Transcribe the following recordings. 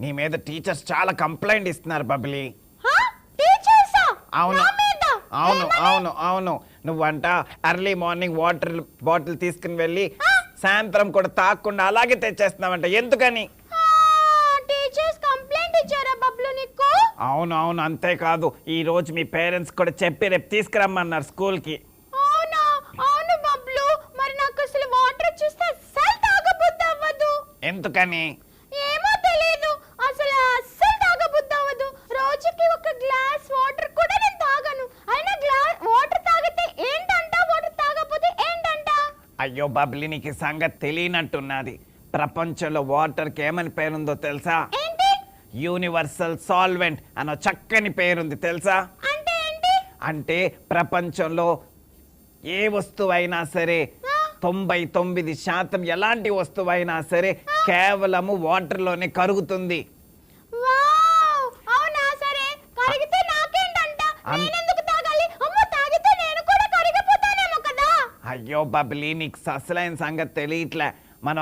నీ మీద టీచర్స్ చాలా కంప్లైంట్ ఇస్తున్నారు బబ్లీ? అవును? అవును? అవును అవును. నువ్వంట ఎర్లీ మార్నింగ్ వాటర్ బాటిల్ తీసుకుని వెళ్ళి సాయంత్రం కూడా తాగకుండా అలాగే తెచ్చేస్తున్నావంట. ఎందుకని? అవును అవును అంతేకాదు ఈ రోజు మీ పేరెంట్స్ కూడా చెప్పి రేపు తీసుకురమ్మన్నారు స్కూల్కి. అవునా అవును బబ్లు మరి నాకు అసలు వాటర్ చూస్తే అస్సలు తాగబుద్ధి అవ్వదు ఎందుకని ఏమో తెలియదు అసలు అస్సలు తాగబుద్ధి అవ్వదు రోజుకి ఒక గ్లాస్ వాటర్ కూడా నేను తాగను అయినా గ్లాస్ వాటర్ తాగితే ఏంటంట వాటర్ తాగకపోతే ఏంటంట అయ్యో బబ్లీ నీకు సంగతి తెలియనట్టున్నది. ప్రపంచంలో వాటర్కి ఏమని పేరుందో తెలుసా? యూనివర్సల్ సాల్వెంట్ అన్న చక్కని పేరుంది తెలుసా? అంటే ప్రపంచంలో ఏ వస్తువైనా సరే తొంభై తొమ్మిది శాతం ఎలాంటి వస్తువైనా సరే కేవలము వాటర్లోనే కరుగుతుంది. అయ్యో బబ్లీ నీకు అసలైన సంగతి తెలియట్లే. మన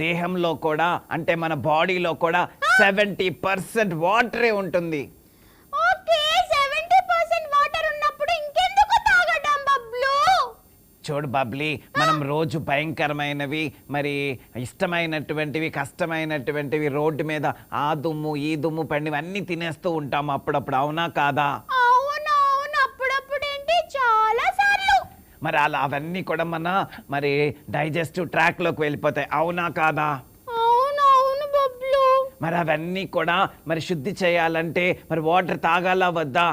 దేహంలో కూడా అంటే మన బాడీలో కూడా సెవెంటీ పర్సెంట్ వాటరే ఉంటుంది. ఓకే 70% వాటర్ ఉన్నప్పుడు ఇంకెందుకు తాగడం బబ్లు? చూడు బబ్లీ మనం రోజు భయంకరమైనవి మరి ఇష్టమైనటువంటివి కష్టమైనటువంటివి రోడ్డు మీద ఆ దుమ్ము ఈ దుమ్ము పండివి అన్నీ తినేస్తూ ఉంటాం అప్పుడప్పుడు అవునా కాదా? మరి అలా అవన్నీ కూడా మన మరి డైజెస్టివ్ ట్రాక్లోకి వెళ్ళిపోతాయి. అవునా కాదా? మరి అవన్నీ కూడా మరి శుద్ధి చేయాలంటే మరి వాటర్ తాగాలా వద్దా?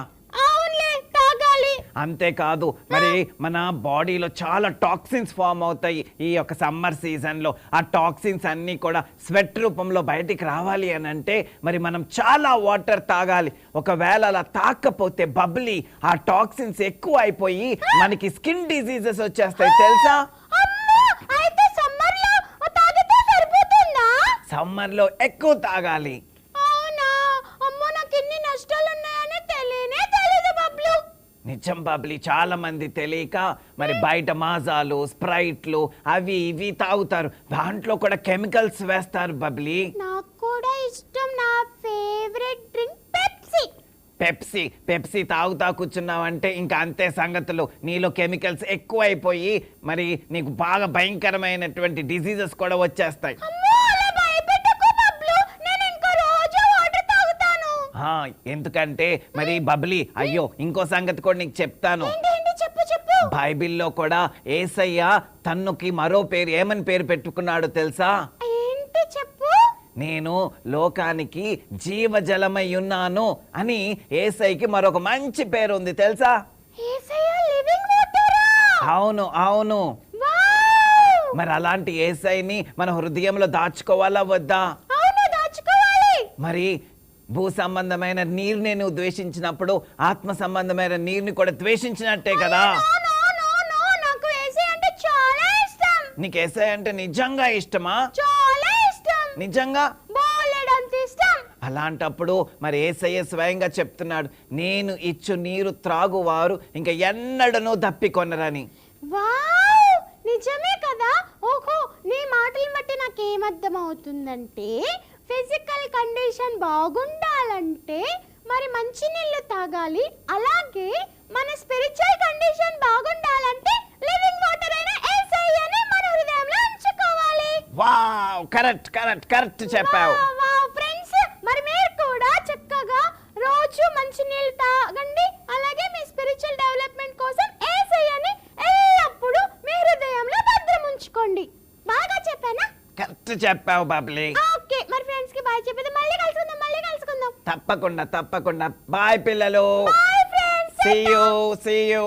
అంతేకాదు మరి మన బాడీలో చాలా టాక్సిన్స్ ఫామ్ అవుతాయి ఈ యొక్క సమ్మర్ సీజన్లో. ఆ టాక్సిన్స్ అన్నీ కూడా స్వెట్ రూపంలో బయటికి రావాలి అని అంటే మరి మనం చాలా వాటర్ తాగాలి. ఒకవేళ అలా తాకపోతే బబ్లీ ఆ టాక్సిన్స్ ఎక్కువ అయిపోయి మనకి స్కిన్ డిసీజెస్ వచ్చేస్తాయి. తెలుసా? సమ్మర్లో ఎక్కువ తాగాలి. నిజం బబ్లీ చాలా మంది తెలియక మరి బయట మాజాలు స్ప్రైట్లు అవి ఇవి తాగుతారు. దాంట్లో కూడా కెమికల్స్ వేస్తారు బబ్లీ. నాకు కూడా ఇష్టం నా favourite drink Pepsi. Pepsi Pepsi తాగుతా కూర్చున్నావంటే ఇంకా అంతే సంగతులు. నీలో కెమికల్స్ ఎక్కువైపోయి మరి నీకు బాగా భయంకరమైనటువంటి డిసీజెస్ కూడా వచ్చేస్తాయి. ఎందుకంటే మరి బబ్లీ అయ్యో ఇంకో సంగతి కూడా నీకు చెప్తాను. బైబిల్లో కూడా ఏసయ్య తన్నుకి మరో పేరు ఏమని పేరు పెట్టుకున్నాడో తెలుసా? నేను లోకానికి జీవజలమై ఉన్నాను అని ఏసైకి మరొక మంచి పేరు ఉంది తెలుసా? అవును అవును. మరి అలాంటి ఏసైని మన హృదయంలో దాచుకోవాలా వద్దా? మరి భూ సంబంధమైన నీరుని నువ్వు ద్వేషించినప్పుడు ఆత్మ సంబంధమైన నీరుని కూడా ద్వేషించినట్టే కదా. నాకు ఏసయ్య అంటే నిజంగా ఇష్టమా? నిజంగా? అలాంటప్పుడు మరి ఏసయ్య స్వయంగా చెప్తున్నాడు నేను ఇచ్చు నీరు త్రాగువారు ఇంకా ఎన్నడనూ దప్పికొనరని. నిజమే కదా? ఓహో నీ మాటలు బట్టి నాకు ఏమర్థం అవుతుందంటే ఫిజికల్ కండిషన్ బాగుండాలంటే మరి మంచి నీళ్ళు తాగాలి అలాగే మన స్పిరిచువల్ కండిషన్ బాగుండాలంటే లివింగ్ వాటర్ అయిన ఏసయ్యని మన హృదయంలో ఉంచుకోవాలి. వావ్ కరెక్ట్ కరెక్ట్ కరెక్ట్ చెప్పావు. వావ్, ఫ్రెండ్స్ మరి మీరు కూడా చక్కగా రోజు మంచి నీళ్ళు తాగండి అలాగే మీ స్పిరిచువల్ డెవలప్మెంట్ కోసం ఏసయ్యని ఎల్లప్పుడూ మీ హృదయంలో భద్రం ఉంచుకోండి. బాగా చెప్పానా? కరెక్ట్ చెప్పావు బబ్లీ. మరి ఫ్రెండ్స్కి బాయ్ చెప్పేది మళ్ళీ కలుసుకుందాం మళ్ళీ కలుసుకుందాం. తప్పకుండా తప్పకుండా. బాయ్ పిల్లలు. Bye friends See you, see you.